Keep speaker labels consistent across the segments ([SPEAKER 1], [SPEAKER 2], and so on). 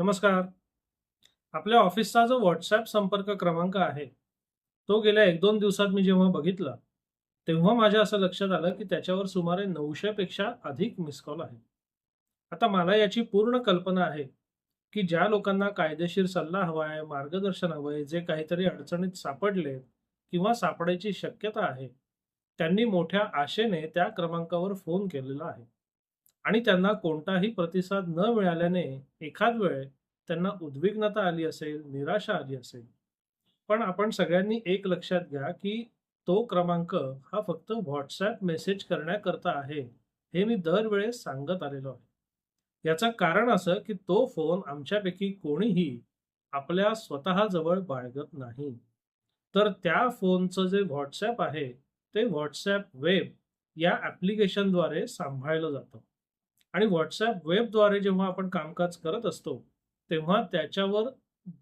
[SPEAKER 1] नमस्कार. आपल्या ऑफिसचा जो व्हॉट्सॲप संपर्क क्रमांक आहे तो गेल्या एक दोन दिवसात मी जेव्हा बघितला तेव्हा माझ्या असं लक्षात आलं की त्याच्यावर सुमारे नऊशेपेक्षा अधिक मिस कॉल आहे आता मला याची पूर्ण कल्पना आहे की ज्या लोकांना कायदेशीर सल्ला हवा आहे मार्गदर्शन हवं आहे जे काहीतरी अडचणीत सापडले किंवा सापडायची शक्यता आहे त्यांनी मोठ्या आशेने त्या क्रमांकावर फोन केलेला आहे. आणि त्यांना कोणताही प्रतिसाद न मिळाल्याने एखाद वेळ त्यांना उद्विग्नता आली असेल निराशा आली असेल. पण आपण सगळ्यांनी एक लक्षात घ्या की तो क्रमांक हा फक्त व्हॉट्सॲप मेसेज करण्याकरता आहे हे मी दरवेळेस सांगत आलेलो आहे. याचं कारण असं की तो फोन आमच्यापैकी कोणीही आपल्या स्वतःजवळ बाळगत नाही. तर त्या फोनचं जे व्हॉट्सॲप आहे ते व्हॉट्सॲप वेब या ॲप्लिकेशनद्वारे सांभाळलं जातं. आणि व्हॉट्सॲप वेबद्वारे जेव्हा आपण कामकाज करत असतो तेव्हा त्याच्यावर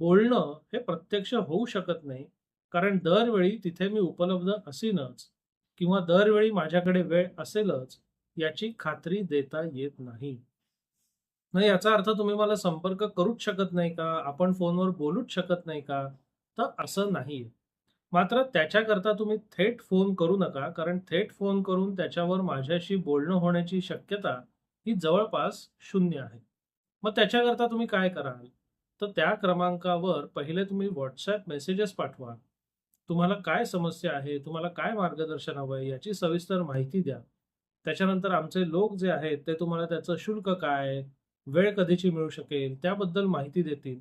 [SPEAKER 1] बोलणं हे प्रत्यक्ष होऊ शकत नाही. कारण दरवेळी तिथे मी उपलब्ध असेनच किंवा दरवेळी माझ्याकडे वेळ असेलच याची खात्री देता येत नाही. मग याचा अर्थ तुम्ही मला संपर्क करूच शकत नाही का? आपण फोनवर बोलूच शकत नाही का? तर असं नाही मात्र त्याच्याकरता तुम्ही थेट फोन करू नका कारण थेट फोन करून त्याच्यावर माझ्याशी बोलणं होण्याची शक्यता ही जवळपास शून्य आहे. मग त्याच्याकरता तुम्ही काय कराल? तर त्या क्रमांकावर पहिले तुम्ही व्हॉट्सॲप मेसेजेस पाठवा. तुम्हाला काय समस्या आहे? तुम्हाला काय मार्गदर्शन हवं आहे? याची सविस्तर माहिती द्या. त्याच्यानंतर आमचे लोक जे आहेत ते तुम्हाला त्याचं शुल्क काय वेळ कधीची मिळू शकेल त्याबद्दल माहिती देतील.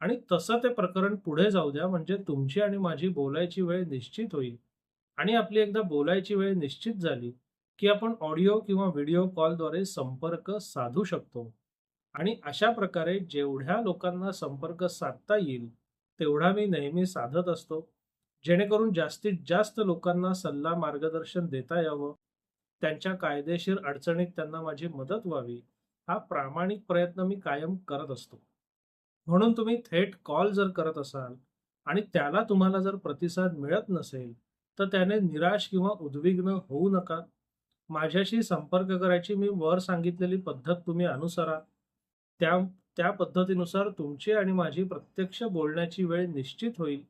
[SPEAKER 1] आणि तसं ते प्रकरण पुढे जाऊ द्या म्हणजे तुमची आणि माझी बोलायची वेळ निश्चित होईल. आणि आपली एकदा बोलायची वेळ निश्चित झाली की आपण ऑडिओ किंवा व्हिडिओ कॉलद्वारे संपर्क साधू शकतो. आणि अशा प्रकारे जेवढ्या लोकांना संपर्क साधता येईल तेवढा मी नेहमी साधत असतो. जेणेकरून जास्तीत जास्त लोकांना सल्ला मार्गदर्शन देता यावं. त्यांच्या कायदेशीर अडचणीत त्यांना माझी मदत व्हावी हा प्रामाणिक प्रयत्न मी कायम करत असतो. म्हणून तुम्ही थेट कॉल जर करत असाल आणि त्याला तुम्हाला जर प्रतिसाद मिळत नसेल तर त्याने निराश किंवा उद्विग्न होऊ नका. माझ्याशी संपर्क करायची मी वर सांगितलेली पद्धत तुम्ही अनुसरा. त्या त्या पद्धतीनुसार तुमची आणि माझी प्रत्यक्ष बोलण्याची वेळ निश्चित होईल.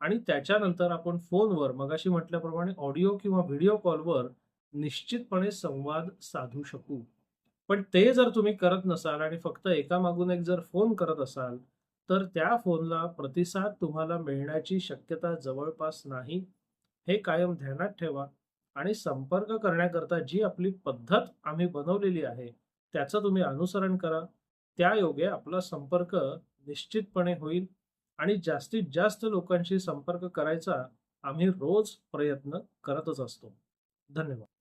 [SPEAKER 1] आणि त्याच्यानंतर आपण फोनवर मगाशी म्हटल्याप्रमाणे ऑडिओ किंवा व्हिडिओ कॉलवर निश्चितपणे संवाद साधू शकू. पण ते जर तुम्ही करत नसाल आणि फक्त एकामागून एक जर फोन करत असाल तर त्या फोनला प्रतिसाद तुम्हाला मिळण्याची शक्यता जवळपास नाही. हे कायम ध्यानात ठेवा. आणि संपर्क करण्याकरता जी आपली पद्धत आम्ही बनवलेली आहे त्याचं तुम्ही अनुसरण करा. त्या योगे आपला संपर्क निश्चितपणे होईल आणि जास्तीत जास्त लोकांशी संपर्क करायचा आम्ही रोज प्रयत्न करतच असतो. धन्यवाद.